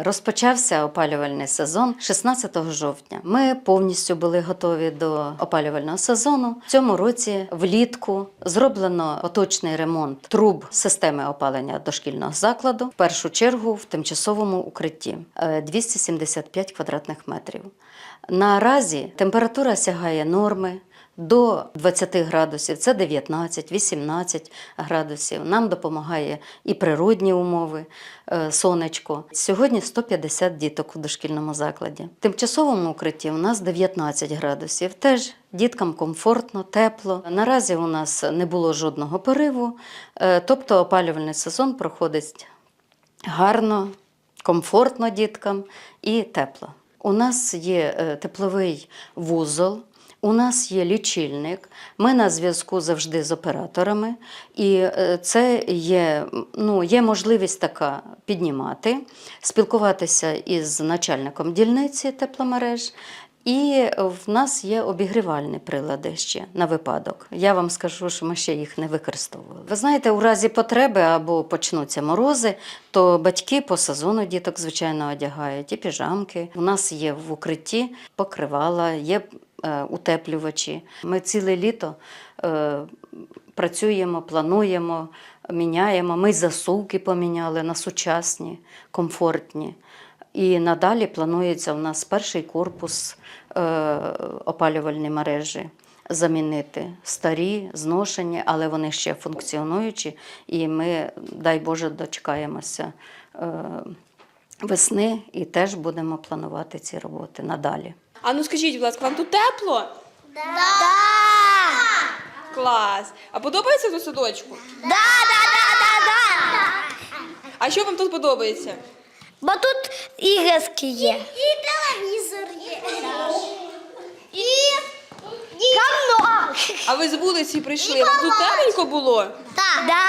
Розпочався опалювальний сезон 16 жовтня. Ми повністю були готові до опалювального сезону. В цьому році влітку зроблено поточний ремонт труб системи опалення дошкільного закладу. В першу чергу в тимчасовому укритті е, 275 квадратних метрів. Наразі температура сягає норми. До 20 градусів, це 19-18 градусів. Нам допомагає і природні умови, е, сонечко. Сьогодні 150 діток у дошкільному закладі. В тимчасовому укритті у нас 19 градусів. Теж діткам комфортно, тепло. Наразі у нас не було жодного пориву, е, тобто опалювальний сезон проходить гарно, комфортно діткам і тепло. У нас є е, тепловий вузол. У нас є лічильник, ми на зв'язку завжди з операторами, і е, це є, ну, є можливість така піднімати, спілкуватися із начальником дільниці тепломереж. І в нас є обігрівальні прилади ще на випадок. Я вам скажу, що ми ще їх не використовували. Ви знаєте, у разі потреби або почнуться морози, то батьки по сезону діток, звичайно, одягають і піжамки. У нас є в укритті покривала, є утеплювачі. Ми ціле літо е, працюємо, плануємо, міняємо. Ми засувки поміняли на сучасні, комфортні. І надалі планується у нас перший корпус е, опалювальної мережі замінити старі, зношені, але вони ще функціонуючі. І ми, дай Боже, дочекаємося е, весни і теж будемо планувати ці роботи надалі. А ну скажіть, будь ласка, вам тут тепло? Да. Клас. А подобається тут садочку? Да, да, да, да, да. А що вам тут подобається? Бо тут іграшки є. І телевізор є. І, і... гамно. А ви з вулиці прийшли? Вам тут тепленько було? Так. Да.